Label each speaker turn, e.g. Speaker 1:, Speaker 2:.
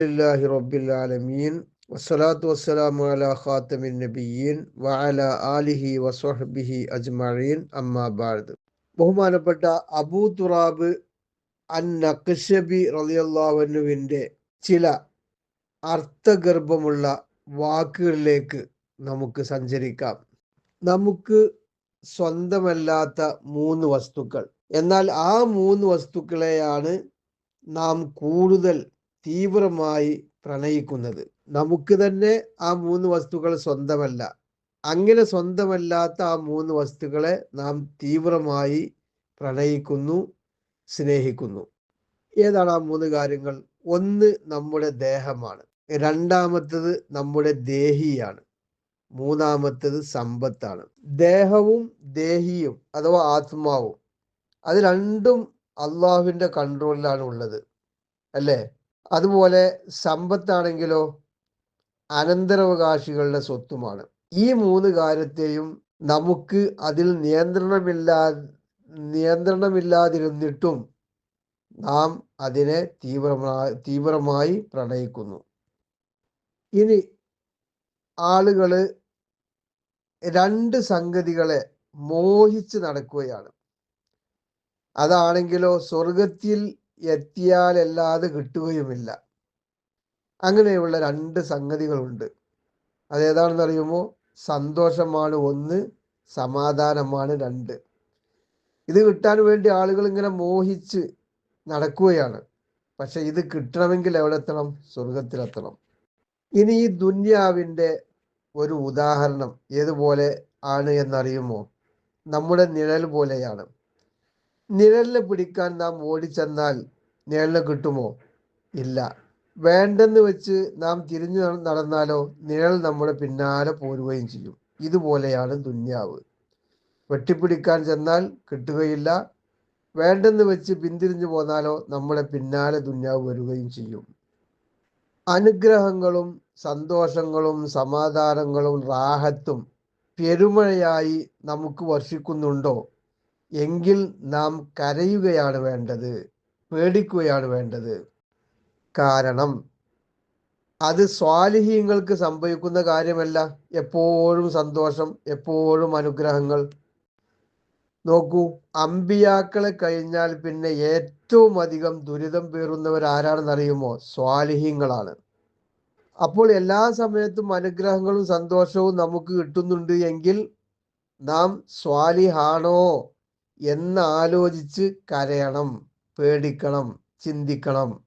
Speaker 1: لله رب العالمين والصلاة والسلام على خاتم النبيين وعلى آله وصحبه أجمعين أما بعد ബഹുമാനപ്പെട്ട അബൂ തുറാബ് അൻ നഖ്ഷബി റളിയല്ലാഹുവിന്റെ ചില അർത്ഥഗർഭമുള്ള വാക്കുകളിലേക്ക് നമുക്ക് സഞ്ചരിക്കാം നമുക്ക് സ്വന്തമല്ലാത്ത മൂന്ന് വസ്തുക്കൾ എന്നാൽ ആ മൂന്ന് വസ്തുക്കളെയാണ് നാം കൂടുതൽ തീവ്രമായി പ്രണയിക്കുന്നത്. നമുക്ക് തന്നെ ആ മൂന്ന് വസ്തുക്കൾ സ്വന്തമല്ല. അങ്ങനെ സ്വന്തമല്ലാത്ത ആ മൂന്ന് വസ്തുക്കളെ നാം തീവ്രമായി പ്രണയിക്കുന്നു സ്നേഹിക്കുന്നു. ഏതാണ് ആ മൂന്ന് കാര്യങ്ങൾ? ഒന്ന് നമ്മുടെ ദേഹമാണ്. രണ്ടാമത്തത് നമ്മുടെ ദേഹിയാണ്. മൂന്നാമത്തത് സമ്പത്താണ്. ദേഹവും ദേഹിയും അഥവാ ആത്മാവും അത് രണ്ടും അള്ളാഹുവിന്റെ കൺട്രോളിലാണ് ഉള്ളത്. അല്ലേ? അതുപോലെ സമ്പത്താണെങ്കിലോ അനന്തരാവകാശികളുടെ സ്വത്തുമാണ്. ഈ മൂന്ന് കാര്യത്തെയും നമുക്ക് അതിൽ നിയന്ത്രണമില്ലാ നിയന്ത്രണമില്ലാതിരുന്നിട്ടും നാം അതിനെ തീവ്രമായി തീവ്രമായി പ്രണയിക്കുന്നു. ഇനി ആളുകൾ രണ്ട് സംഗതികളെ മോഹിച്ച് നടക്കുകയാണ്. അതാണെങ്കിലോ സ്വർഗത്തിൽ എത്തിയാലല്ലാതെ കിട്ടുകയുമില്ല. അങ്ങനെയുള്ള രണ്ട് സംഗതികളുണ്ട്. അതേതാണെന്ന് അറിയുമോ സന്തോഷമാണ് ഒന്ന് സമാധാനമാണ് രണ്ട്. ഇത് കിട്ടാൻ വേണ്ടി ആളുകൾ ഇങ്ങനെ മോഹിച്ച് നടക്കുകയാണ്. പക്ഷെ ഇത് കിട്ടണമെങ്കിൽ എവിടെ എത്തണം? സ്വർഗത്തിലെത്തണം ഇനി ഈ ദുന്യാവിന്റെ ഒരു ഉദാഹരണം ഏതുപോലെ ആണ് എന്നറിയുമോ? നമ്മുടെ നിഴൽ പോലെയാണ്. നിഴലിനെ പിടിക്കാൻ നാം ഓടിച്ചെന്നാൽ നിഴലിനെ കിട്ടുമോ? ഇല്ല. വേണ്ടെന്ന് വെച്ച് നാം തിരിഞ്ഞു നടന്നാലോ നിഴൽ നമ്മുടെ പിന്നാലെ പോരുകയും ചെയ്യും. ഇതുപോലെയാണ് ദുന്യാവ്. വെട്ടിപ്പിടിക്കാൻ ചെന്നാൽ കിട്ടുകയില്ല. വേണ്ടെന്ന് വെച്ച് പിന്തിരിഞ്ഞു പോന്നാലോ നമ്മുടെ പിന്നാലെ ദുന്യാവ് വരികയും ചെയ്യും. അനുഗ്രഹങ്ങളും സന്തോഷങ്ങളും സമാധാനങ്ങളും റാഹത്തും പെരുമഴയായി നമുക്ക് വർഷിക്കുന്നുണ്ടോ? എങ്കിൽ നാം കരയുകയാണ് വേണ്ടത് പേടിക്കുകയാണ് വേണ്ടത്. കാരണം അത് സ്വാലിഹീങ്ങൾക്ക് സംഭവിക്കുന്ന കാര്യമല്ല. എപ്പോഴും സന്തോഷം എപ്പോഴും അനുഗ്രഹങ്ങൾ. നോക്കൂ അമ്പിയാക്കളെ കഴിഞ്ഞാൽ പിന്നെ ഏറ്റവും അധികം ദുരിതം പേറുന്നവർ ആരാണെന്ന് അറിയുമോ സ്വാലിഹീങ്ങളാണ് അപ്പോൾ എല്ലാ സമയത്തും അനുഗ്രഹങ്ങളും സന്തോഷവും നമുക്ക് കിട്ടുന്നുണ്ട് എങ്കിൽ നാം സ്വാലിഹാണോ? എന്ന് ആലോചിച്ച് കരയണം പേടിക്കണം ചിന്തിക്കണം.